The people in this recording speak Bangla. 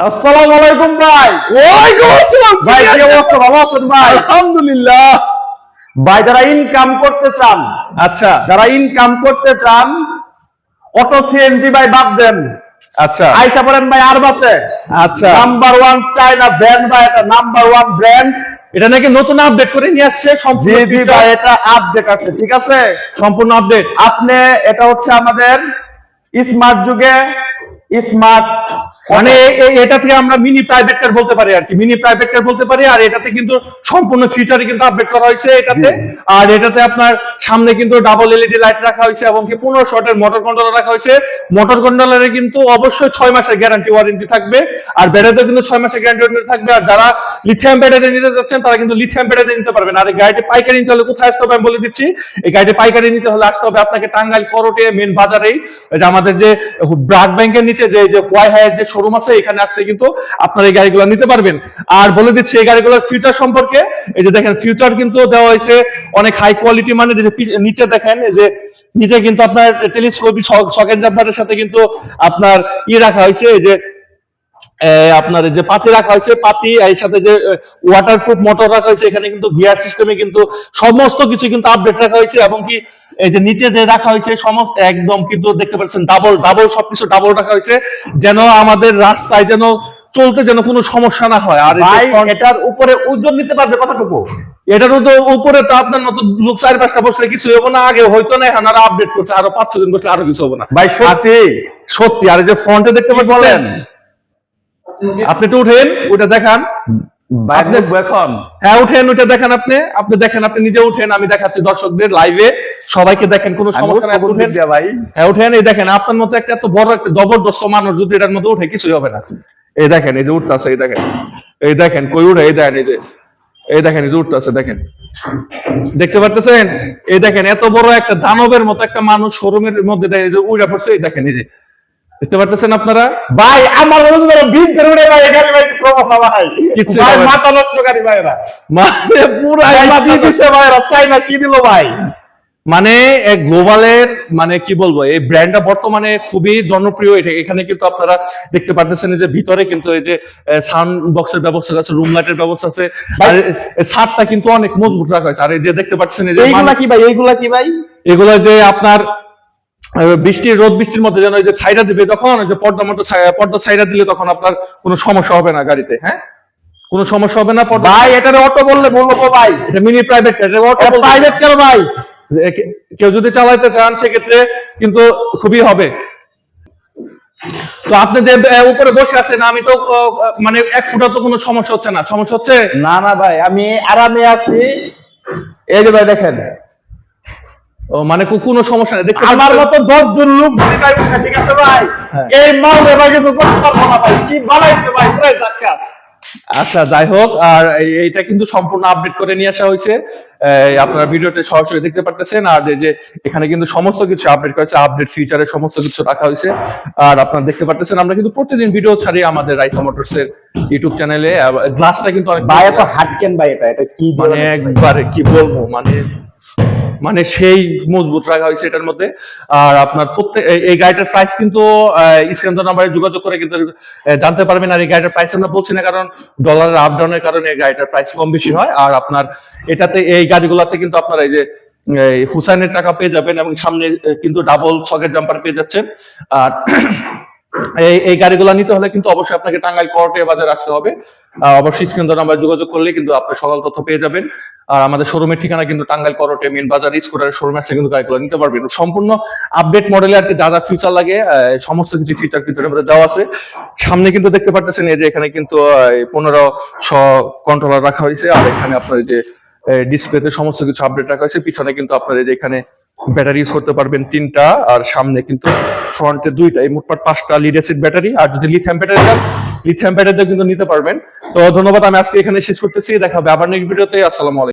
আসসালামু আলাইকুম ভাই। ওয়ালাইকুম আসসালাম ভাই কি অবস্থা? ভালো আছেন ভাই? আলহামদুলিল্লাহ। ভাই যারা ইনকাম করতে চান আচ্ছা। যারা ইনকাম করতে চান অটো সিএনজি ভাই বাদ দেন। আচ্ছা। আইসা পড়েন ভাই আর বাতে আচ্ছা। নাম্বার ওয়ান চায়না ব্র্যান্ড ভাই এটা নাম্বার ওয়ান ব্র্যান্ড এটা নাকি নতুন আপডেট করে নিয়ে আসছে জি ভাই এটা আপডেট আছে ঠিক আছে? সম্পূর্ণ আপডেট আপনি এটা হচ্ছে আমাদের স্মার্ট যুগে স্মার্ট মানে এটা থেকে আমরা মিনি প্রাইভেট কার বলতে পারি আর কি। মিনি প্রাইভেট কার বলতে পারি আর এটাতে কিন্তু সম্পূর্ণ ফিচারে কিন্তু আপডেট করা হয়েছে এটাতে। আর এটাতে আপনার সামনে কিন্তু ডাবল এলইডি লাইট রাখা হয়েছে এবং কি পনেরো শটের মোটর কন্ট্রোলার রাখা হয়েছে। মোটর কন্ট্রোলারে কিন্তু অবশ্যই ছয় মাসের গ্যারান্টি ওয়ারেন্টি থাকবে আর ব্যাটারিতে কিন্তু ছয় মাসের গ্যারান্টি ওয়ারেন্টি থাকবে। আর যারা লিথিয়াম ব্যাটারি নিতে যাচ্ছেন তারা কিন্তু লিথিয়াম ব্যাটারি নিতে পারবেন। আর এই গাড়িটি পাইকারি নিতে হলে কোথায় আসতে হবে আমি বলে দিচ্ছি। এই গাড়িটি পাইকারি নিতে হলে আসতে হবে আপনাকে টাঙ্গাইল করোটে মেন বাজারেই যে আমাদের যে ব্রাক ব্যাংকের নিচে যে যে হায়ার যে শোরুম আছে, এখানে আসলে কিন্তু আপনারা এই গাড়িগুলো নিতে পারবেন। আর বলে দিচ্ছি, এই গাড়িগুলোর ফিউচার সম্পর্কে, এই যে দেখেন ফিউচার কিন্তু দেওয়া হয়েছে অনেক হাই কোয়ালিটি মানে নিচে দেখেন যে নিচে কিন্তু আপনার টেলিস্কোপি সকেট জাম্পারের সাথে কিন্তু আপনার ই রাখা হয়েছে, এই যে আপনার যে পাতি রাখা হয়েছে, পাতি এর সাথে যে ওয়াটারপ্রুফ মোটর রাখা হয়েছে, এখানে কিন্তু গিয়ার সিস্টেমে কিন্তু সমস্ত কিছু কিন্তু আপডেট রাখা হয়েছে, এবং কি এই যে নিচে যে রাখা হয়েছে সমস্ত একদম কিন্তু দেখতে পাচ্ছেন ডাবল ডাবল সবকিছু ডাবল রাখা হয়েছে যেন আমাদের রাস্তায় যেন চলতে যেন কোনো সমস্যা না হয়। আর এটার উপরে ওজন নিতে পারবে কতটুকু এটার তো উপরে তো আপনার মতো লোক চার পাঁচটা বসলে কিছু হবে না আগে হয়তো না এখন আরও আপডেট করছে আরও পাঁচ ছদিন বসলে আরও কিছু হবে না। ভাই সত্যি সত্যি আর এই যে ফ্রন্টে দেখতে বলেন? আপনি তো উঠেন ওটা দেখান। হ্যাঁ উঠেন ওটা দেখেন আপনি। আপনি দেখেন আপনি নিজে উঠেন আমি দেখাচ্ছি দর্শকদের লাইভে সবাইকে দেখেন কোনো সমস্যা নাই উঠেন। ভাই? হ্যাঁ উঠেন এই দেখেন আপনার মতো একটা এত বড় একটা জবরদস্ত মানুষ যদি এটার মধ্যে উঠে কিছুই হবে না। এই দেখেন এই যে উঠতেছে এই দেখেন। এই দেখেন কই উঠে এই দেখেন এই যে। এই দেখেন এই যে উঠতেছে দেখেন। দেখতে পারতেছেন? এই দেখেন এত বড় একটা দানবের মতো একটা মানুষ শোরুমের মধ্যে দেখেন, এই যে উড়ে পড়ছে এই দেখেন এই যে। দেখতে পারতেছেন আপনারা? ভাই আমার মনে উড়ে ভাই এখানে ভাই কিছু ভাই কিচ্ছু ভাই মাথা নষ্ট গাড়ি ভাই এরা মানে পুরা কি দিছে ভাই এরা চাইনা কি দিল ভাই? মানে গ্লোবালের মানে কি বলব এই ব্র্যান্ডটা বর্তমানে খুবই জনপ্রিয়। এটা এখানে কিন্তু আপনারা দেখতে পারতেছেন যে ভিতরে কিন্তু এই যে সাউন্ড বক্সের ব্যবস্থা আছে রুম লাইটের ব্যবস্থা আছে। আর ছাদটা কিন্তু অনেক মজবুত রাখা হয়েছে। আর এই যে দেখতে পাচ্ছেন এই যে এইগুলা কি ভাই? এইগুলা কি ভাই? এগুলো যে আপনার আহ, বৃষ্টি রোদ বৃষ্টির মধ্যে যেন এই যে ছাইরা দিবে তখন ওই যে পর্দা মতো পর্দা ছাইরা দিলে তখন আপনার কোনো সমস্যা হবে না গাড়িতে হ্যাঁ? কোনো সমস্যা হবে না পর্দা? ভাই এটারে অটো বললে বলব ভাই। এটা মিনি প্রাইভেট প্রাইভেট কেন ভাই। কেউ যদি চালাইতে চান সেক্ষেত্রে কিন্তু খুবই হবে। তো আপনি যে উপরে বসে আছেন আমি তো মানে এক ফুটা তো কোনো সমস্যা হচ্ছে না। সমস্যা হচ্ছে না না ভাই আমি আরামে আছি। এই যে ভাই দেখেন। ও মানে কোনো সমস্যা নেই। দেখতে আমার মতো দশ জন লোক যদি ভাই ঠিক আছে ভাই? হ্যাঁ। এই মাল এবার কিছু করতে পারব না ভাই। কি বানাইছে ভাই? ধাক্কা আচ্ছা যাই হোক আর এই- এইটা কিন্তু সম্পূর্ণ আপডেট করে নিয়ে আসা হয়েছে। আপনারা ভিডিওতে সরাসরি দেখতে পারতেছেন আর যে এখানে কিন্তু সমস্ত কিছু আপডেট করেছে আপডেট ফিচারের সমস্ত কিছু রাখা হয়েছে। আর আপনারা দেখতে পারতেছেন আমরা কিন্তু প্রতিদিন ভিডিও ছাড়ি আমাদের রাইসা মোটরস এর ইউটিউব চ্যানেলে গ্লাসটা কিন্তু অনেক ভাই এত হাটকেন ভাই এটা। এটা কি মানে একবারে কি বলব মানে মানে সেই মজবুত রাখা হয়েছে এটার মধ্যে। আর আপনার প্রত্যেক এই- গাড়িটার প্রাইস কিন্তু স্ক্যান নাম্বারে যোগাযোগ করে কিন্তু জানতে পারবেন। আর এই গাড়িটার প্রাইস আমরা বলছি না, কারণ ডলারের আপ ডাউনের কারণে এই গাড়িটার প্রাইস কম বেশি হয়। আর আপনার এটাতে, এই গাড়িগুলোতে কিন্তু আপনার এই যে হুসাইনের টাকা পেয়ে যাবেন এবং সামনে কিন্তু ডাবল সকেট জাম্পার পেয়ে যাচ্ছেন। আর এই এই গাড়িগুলো নিতে হলে কিন্তু অবশ্যই আপনাকে টাঙ্গাইল করটে বাজার আসতে হবে। অবশ্যই স্ক্রিন নাম্বার যোগাযোগ করলে কিন্তু আপনি সকল তথ্য পেয়ে যাবেন। আর আমাদের শোরুমের ঠিকানা কিন্তু টাঙ্গাইল করটে মেন বাজার স্কুটারের শোরুমে আসলে কিন্তু গাড়িগুলো নিতে পারবেন। সম্পূর্ণ আপডেট মডেলে আর কি যা যা ফিচার লাগে সমস্ত কিছু ফিচার কিন্তু মধ্যে দেওয়া আছে। সামনে কিন্তু দেখতে পারতেছেন এই যে এখানে কিন্তু পনেরো শ কন্ট্রোলার রাখা হয়েছে। আর এখানে আপনার যে ডিসপ্লেতে সমস্ত কিছু আপডেট রাখা হয়েছে। পিছনে কিন্তু আপনার এই যে এখানে ব্যাটারি ইউজ করতে পারবেন তিনটা আর সামনে কিন্তু ফ্রন্টে দুইটা। এই মোটপাট পাঁচটা লিড অ্যাসিড ব্যাটারি। আর যদি লিথিয়াম ব্যাটারি চান লিথিয়াম ব্যাটারিটা কিন্তু নিতে পারবেন। তো ধন্যবাদ, আমি আজকে এখানে শেষ করতেছি। দেখা হবে আবার নেক্সট ভিডিওতে আসসালামু আলাইকুম।